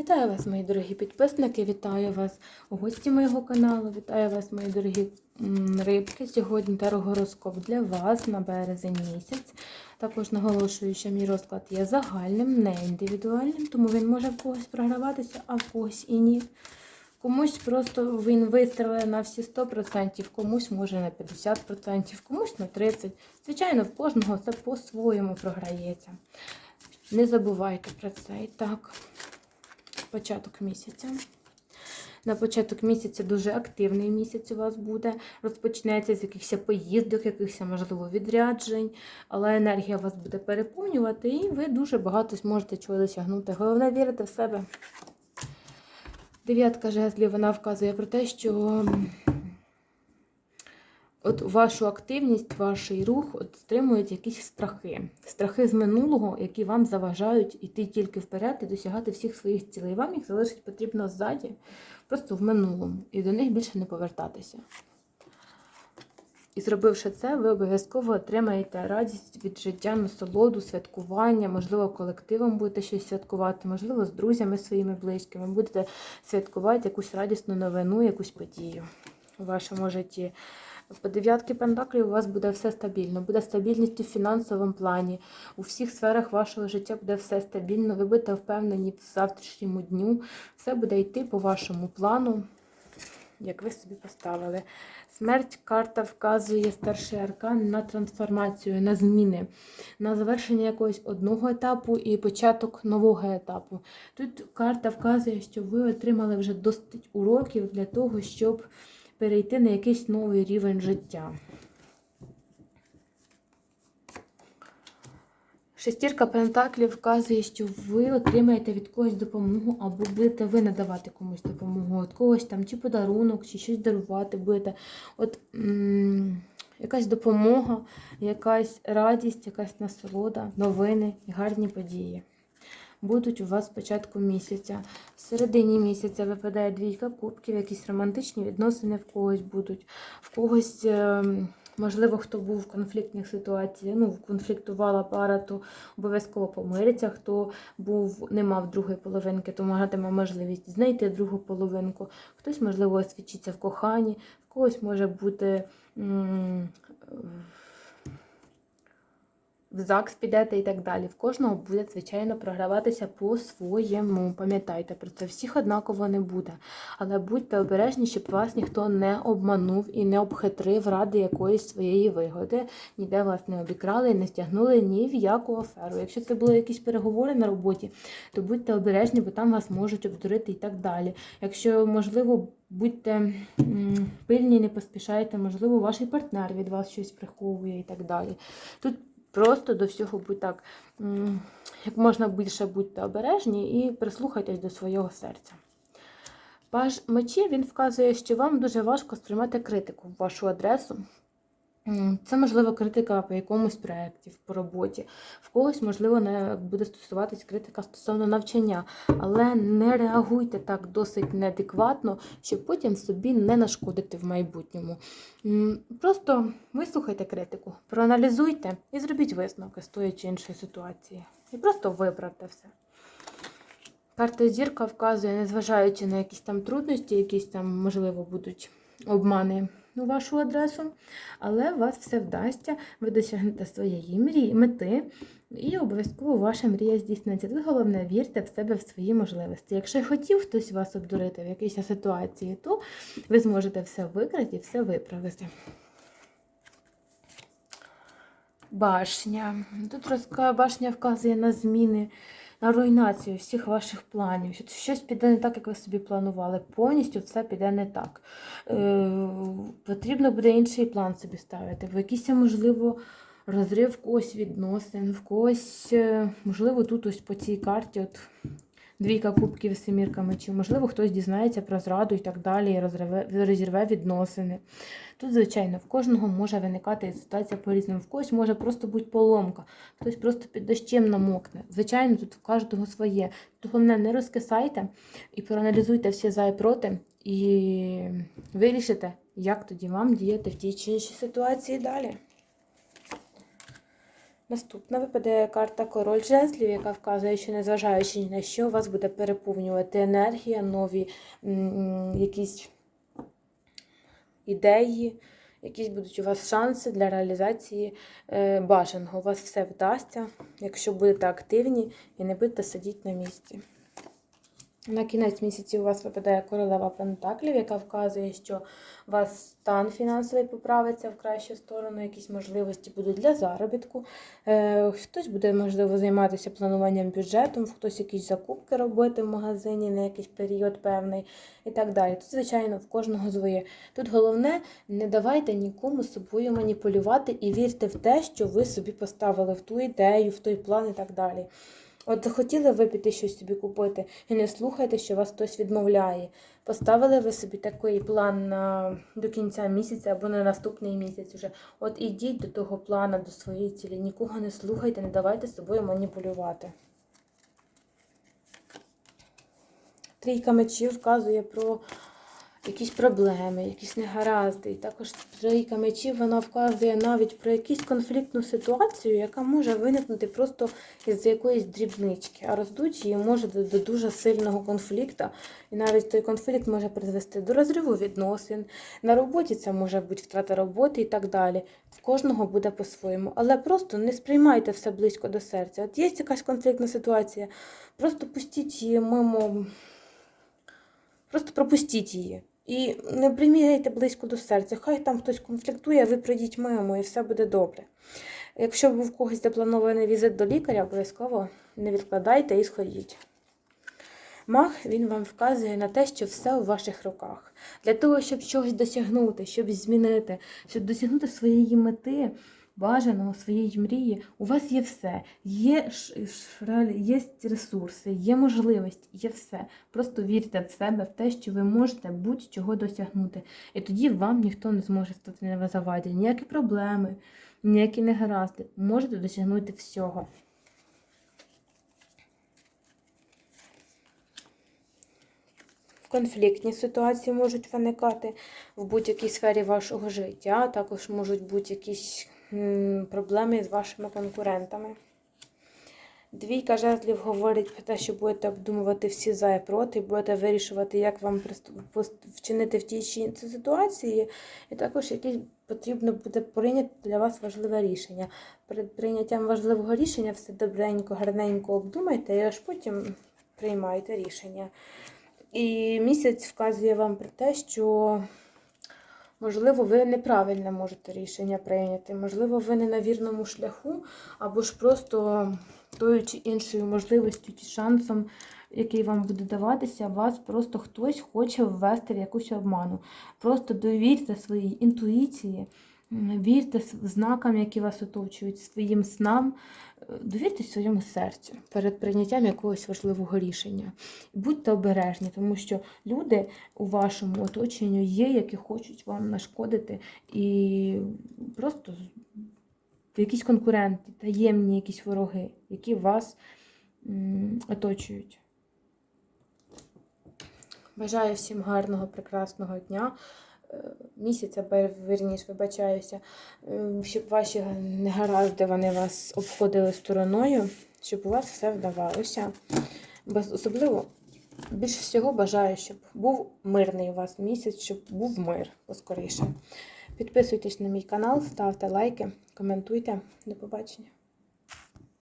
Вітаю вас, мої дорогі підписники, вітаю вас у гості моєго каналу, вітаю вас, мої дорогі рибки. Сьогодні тарогороскоп для вас на березень місяць. Також наголошую, що мій розклад є загальним, не індивідуальним, тому він може в когось програватися, а в когось і ні. Комусь просто він вистрілить на всі 100%, комусь може на 50%, комусь на 30%. Звичайно, в кожного це по-своєму програється. Не забувайте про це. І так, початок місяця. На початок місяця дуже активний місяць у вас буде. Розпочнеться з якихось поїздок, якихось, можливо, відряджень, але енергія вас буде переповнювати, і ви дуже багато зможете чого досягнути. Головне вірити в себе. Дев'ятка жезлів вона вказує про те, що от вашу активність, ваш рух от стримують якісь страхи. Страхи з минулого, які вам заважають іти тільки вперед і досягати всіх своїх цілей. Вам їх залишить потрібно ззаді, просто в минулому, і до них більше не повертатися. І зробивши це, ви обов'язково отримаєте радість від життя, насолоду, святкування, можливо, колективом будете щось святкувати, можливо, з друзями своїми близькими. Будете святкувати якусь радісну новину, якусь подію у вашому житті. По дев'ятки пентаклів у вас буде все стабільно, буде стабільність у фінансовому плані. У всіх сферах вашого життя буде все стабільно. Ви будете впевнені в завтрашньому дню. Все буде йти по вашому плану, як ви собі поставили. Смерть карта вказує старший аркан на трансформацію, на зміни, на завершення якогось одного етапу і початок нового етапу. Тут карта вказує, що ви отримали вже досить уроків для того, щоб перейти на якийсь новий рівень життя. Шестірка пентаклів вказує, що ви отримаєте від когось допомогу, або будете ви надавати комусь допомогу. От когось там чи подарунок, чи щось дарувати будете. От якась допомога, якась радість, якась насолода, новини гарні події. Будуть у вас спочатку місяця. В середині місяця випадає двійка кубків, якісь романтичні відносини в когось будуть, в когось. Е Можливо, хто був в конфліктних ситуаціях, ну, конфліктувала пара, то обов'язково помириться. Хто був, не мав другої половинки, то матиме можливість знайти другу половинку. Хтось, можливо, освічиться в коханні, в когось може бути м в ЗАГС підете і так далі. В кожного буде, звичайно, програватися по-своєму. Пам'ятайте, про це всіх однаково не буде. Але будьте обережні, щоб вас ніхто не обманув і не обхитрив ради якоїсь своєї вигоди, ніде вас не обікрали і не стягнули ні в яку аферу. Якщо це були якісь переговори на роботі, то будьте обережні, бо там вас можуть обдурити і так далі. Якщо, можливо, Будьте пильні, не поспішайте, можливо, ваш партнер від вас щось приховує і так далі. Тут Просто до всього будь так, як можна більше будьте обережні і прислухайтесь до свого серця. Паж мечі він вказує, що вам дуже важко сприймати критику в вашу адресу. Це, можливо, критика по якомусь проєкті, по роботі. В когось, можливо, не буде стосуватись критика стосовно навчання, але не реагуйте так досить неадекватно, щоб потім собі не нашкодити в майбутньому. Просто вислухайте критику, проаналізуйте і зробіть висновки з тої чи іншої ситуації. І просто виправте все. Карта зірка вказує, незважаючи на якісь там трудності, якісь там, можливо, будуть обмани у вашу адресу, але у вас все вдасться, ви досягнете своєї мрії, мети, і обов'язково ваша мрія здійсниться. Тут головне, вірте в себе в свої можливості. Якщо хотів хтось вас обдурити в якійсь ситуації, то ви зможете все викрити і все виправити. Башня. Тут башня вказує на зміни на руйнацію всіх ваших планів. Що щось піде не так, як ви собі планували. Повністю все піде не так. Е, Потрібно буде інший план собі ставити. В якийсь, можливо, розрив когось відносин, в когось, е, можливо, тут ось по цій карті. от Двійка кубків з семірками, чи, можливо, хтось дізнається про зраду і так далі, і розірве, розірве відносини. Тут, звичайно, в кожного може виникати ситуація по-різному. В когось може просто бути поломка, хтось просто під дощем намокне. Звичайно, тут в кожного своє. Головне, не розкисайте і проаналізуйте всі за і проти, і вирішите, як тоді вам діяти в тій чи іншій ситуації далі. Наступна випадає карта Король жезлів, яка вказує, що незважаючи ні на що, вас буде переповнювати енергія, нові якісь ідеї, якісь будуть у вас шанси для реалізації е, бажаного. У вас все вдасться, якщо будете активні і не будете сидіти на місці. На кінець місяці у вас випадає королева Пентаклів, яка вказує, що у вас стан фінансовий поправиться в кращу сторону, якісь можливості будуть для заробітку. Е, Хтось буде, можливо, займатися плануванням бюджетом, хтось якісь закупки робити в магазині на якийсь період певний і так далі. Тут, звичайно, в кожного своє. Тут головне, не давайте нікому собою маніпулювати і вірте в те, що ви собі поставили в ту ідею, в той план і так далі. От захотіли ви піти щось собі купити і не слухайте, що вас хтось відмовляє. Поставили ви собі такий план на, до кінця місяця або на наступний місяць уже. От ідіть до того плану, до своєї цілі. Нікого не слухайте, не давайте собою маніпулювати. Трійка мечів вказує про якісь проблеми, якісь негаразди. І також трійка мечів вона вказує навіть про якусь конфліктну ситуацію, яка може виникнути просто із якоїсь дрібнички, а роздуть її може до, дуже сильного конфлікту. І навіть той конфлікт може призвести до розриву відносин. На роботі це може бути втрата роботи і так далі. В кожного буде по-своєму. Але просто не сприймайте все близько до серця. От є якась конфліктна ситуація, просто пустіть її мимо. Просто пропустіть її. І не приміряйте близько до серця. Хай там хтось конфліктує, ви прийдіть мимо, і все буде добре. Якщо був в когось запланований візит до лікаря, обов'язково не відкладайте і сходіть. Мах він вам вказує на те, що все у ваших руках. Для того, щоб чогось досягнути, щоб змінити, щоб досягнути своєї мети, бажаного, своєї мрії, у вас є все. Є, є ресурси, є можливість, є все. Просто вірте в себе, в те, що ви можете будь-чого досягнути. І тоді вам ніхто не зможе стати на заваді. Ніякі проблеми, ніякі негаразди. Можете досягнути всього. Конфліктні ситуації можуть виникати в будь-якій сфері вашого життя. Також можуть бути якісь проблеми з вашими конкурентами. Двійка жезлів говорить про те, що будете обдумувати всі за і проти, будете вирішувати, як вам вчинити в тій чи іншій ситуації, і також якесь потрібно буде прийняти для вас важливе рішення. Перед прийняттям важливого рішення все добренько, гарненько обдумайте, і аж потім приймайте рішення. І місяць вказує вам про те, що, можливо, ви неправильне можете рішення прийняти, можливо, ви не на вірному шляху, або ж просто тою чи іншою можливістю чи шансом, який вам буде даватися, вас просто хтось хоче ввести в якусь обману. Просто довірте своїй інтуїції, вірте знакам, які вас оточують, своїм снам, е, довірте своєму серцю перед прийняттям якогось важливого рішення. Будьте обережні, тому що люди у вашому оточенні є, які хочуть вам нашкодити, і просто якісь конкуренти, таємні якісь вороги, які вас оточують. Бажаю всім гарного, прекрасного дня. Е, Місяця, бе- вибачаюся, е, щоб ваші негаразди вони вас обходили стороною, щоб у вас все вдавалося. Без, особливо більше всього бажаю, щоб був мирний у вас місяць, щоб був мир поскоріше. Підписуйтесь на мій канал, ставте лайки, коментуйте. До побачення.